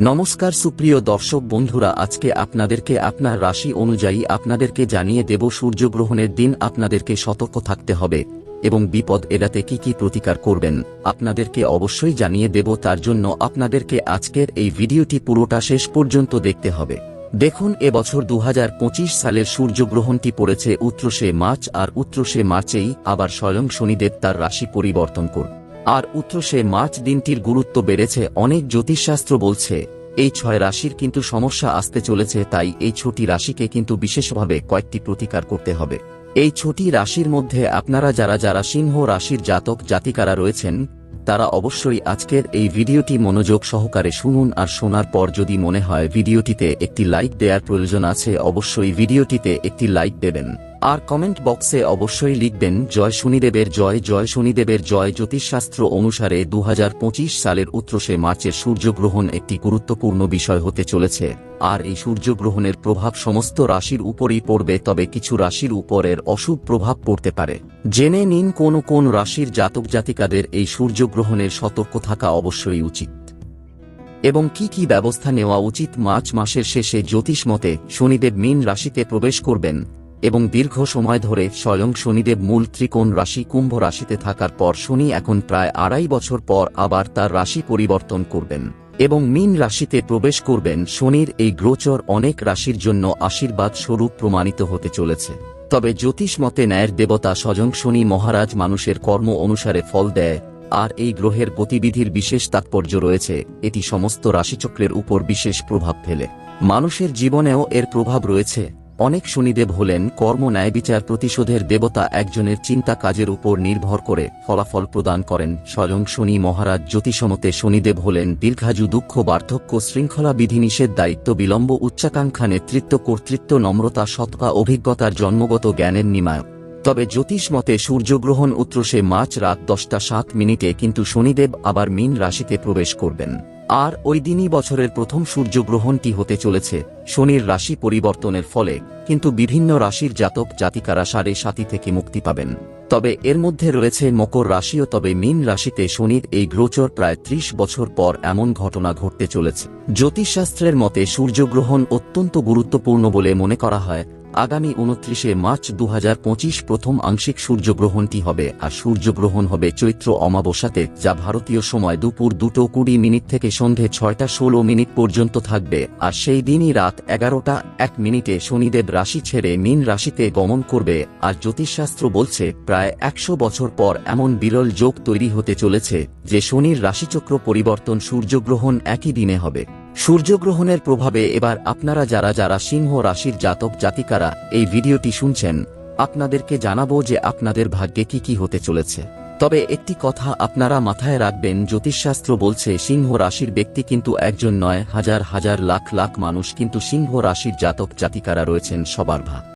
নমস্কার সুপ্রিয় দর্শক বন্ধুরা, আজকে আপনাদেরকে আপনার রাশি অনুযায়ী আপনাদেরকে জানিয়ে দেব সূর্যগ্রহণের দিন আপনাদেরকে সতর্ক থাকতে হবে এবং বিপদ এড়াতে কি কি প্রতিকার করবেন আপনাদেরকে অবশ্যই জানিয়ে দেব। তার জন্য আপনাদেরকে আজকের এই ভিডিওটি পুরোটা শেষ পর্যন্ত দেখতে হবে। দেখুন, এবছর দু হাজার পঁচিশ সালের সূর্যগ্রহণটি পড়েছে উত্তরসে মার্চ আর উত্তরসে মার্চেই আবার স্বয়ং শনিদেব তার রাশি পরিবর্তন করবে আর উত্তরসে মার্চ দিনটির গুরুত্ব বেড়েছে, অনেক জ্যোতিষশাস্ত্র বলছে, এই ছয় রাশির কিন্তু সমস্যা আসতে চলেছে, তাই এই ছটি রাশিকে কিন্তু বিশেষভাবে কয়েকটি প্রতিকার করতে হবে। এই ছটি রাশির মধ্যে আপনারা যারা যারা সিংহ রাশির জাতক জাতিকারা রয়েছেন, তারা অবশ্যই আজকের এই ভিডিওটি মনোযোগ সহকারে শুনুন আর শোনার পর যদি মনে হয় ভিডিওটিতে একটি লাইক দেওয়ার প্রয়োজন আছে, অবশ্যই ভিডিওটিতে একটি লাইক দেবেন। আর কমেন্ট বক্সে অবশ্যই লিখবেন, জয় শনিদেবের জয় জয় শনিদেবের জয় জ্যোতিষশাস্ত্র অনুসারে দু হাজার পঁচিশ সালের উত্তরসে মার্চের সূর্যগ্রহণ একটি গুরুত্বপূর্ণ বিষয় হতে চলেছে। আর এই সূর্যগ্রহণের প্রভাব সমস্ত রাশির উপরই পড়বে, তবে কিছু রাশির উপরের অশুভ প্রভাব পড়তে পারে। জেনে নিন কোন কোন রাশির জাতক জাতিকাদের এই সূর্যগ্রহণের সতর্ক থাকা অবশ্যই উচিত। এবং কি কি ব্যবস্থা নেওয়া উচিত মার্চ মাসের শেষে জ্যোতিষ মতে শনিদেব মীন রাশিতে প্রবেশ করবেন এবং দীর্ঘ সময় ধরে স্বয়ং শনিদেব মূল ত্রিকোণ রাশি কুম্ভ রাশিতে থাকার পর শনি এখন প্রায় আড়াই বছর পর আবার তার রাশি পরিবর্তন করবেন এবং মিন রাশিতে প্রবেশ করবেন শনির এই গ্রোচর অনেক রাশির জন্য আশীর্বাদ স্বরূপ প্রমাণিত হতে চলেছে। তবে জ্যোতিষ মতে ন্যায়ের দেবতা স্বয়ং শনি মহারাজ মানুষের কর্ম অনুসারে ফল দেয়, আর এই গ্রহের গতিবিধির বিশেষ তাৎপর্য রয়েছে, এটি সমস্ত রাশিচক্রের উপর বিশেষ প্রভাব ফেলে। মানুষের জীবনেও এর প্রভাব রয়েছে। অনেক শনিদেব হলেন কর্ম ন্যায় বিচার প্রতিশোধের দেবতা একজনের চিন্তা কাজের উপর নির্ভর করে ফলাফল প্রদান করেন। স্বয়ং শনি মহারাজ জ্যোতিষমতে শনিদেব হলেন দীর্ঘায়ু দুঃখ, বার্ধক্য, শৃঙ্খলা বিধিনিষেধ, দায়িত্ব, বিলম্ব, উচ্চাকাঙ্ক্ষা, নেতৃত্ব, কর্তৃত্ব, নম্রতা সৎকা অভিজ্ঞতার জন্মগত জ্ঞানের নিমায়ক তবে জ্যোতিষ মতে সূর্যগ্রহণ উত্রসে মার্চ রাত দশটা সাত মিনিটে, কিন্তু শনিদেব আবার মীন রাশিতে প্রবেশ করবেন। আর ওই দিনই বছরের প্রথম সূর্যগ্রহণটি হতে চলেছে। শনির রাশি পরিবর্তনের ফলে কিন্তু বিভিন্ন রাশির জাতক জাতিকারা সাড়ে সাতি থেকে মুক্তি পাবেন। তবে এর মধ্যে রয়েছে মকর রাশিও তবে মীন রাশিতে শনির এই গ্রোচর প্রায় ত্রিশ বছর পর এমন ঘটনা ঘটতে চলেছে। জ্যোতিষশাস্ত্রের মতে সূর্যগ্রহণ অত্যন্ত গুরুত্বপূর্ণ বলে মনে করা হয় আগামী উনত্রিশে মার্চ দু হাজার পঁচিশ প্রথম আংশিক সূর্যগ্রহণটি হবে, আর সূর্যগ্রহণ হবে চৈত্র অমাবস্যাতে, যা ভারতীয় সময় দুপুর দুটো কুড়ি মিনিট থেকে সন্ধে ছয়টা ষোলো মিনিট পর্যন্ত থাকবে, আর সেই দিনই রাত এগারোটা এক মিনিটে শনিদেব রাশি ছেড়ে মীন রাশিতে গমন করবে, আর জ্যোতিষশাস্ত্র বলছে প্রায় একশো বছর পর এমন বিরল যোগ তৈরি হতে চলেছে, যে শনির রাশিচক্র পরিবর্তন সূর্যগ্রহণ একই দিনে হবে। সূর্যগ্রহণের প্রভাবে এবার আপনারা যারা যারা সিংহ রাশির জাতক জাতিকারা এই ভিডিওটি শুনছেন, আপনাদেরকে জানাব যে আপনাদের ভাগ্যে কি কি হতে চলেছে। তবে একটি কথা আপনারা মাথায় রাখবেন, জ্যোতিষশাস্ত্র বলছে সিংহ রাশির ব্যক্তি কিন্তু একজন নয়, হাজার হাজার, লাখ লাখ মানুষ কিন্তু সিংহ রাশির জাতক জাতিকারা রয়েছেন সবার ভাগ।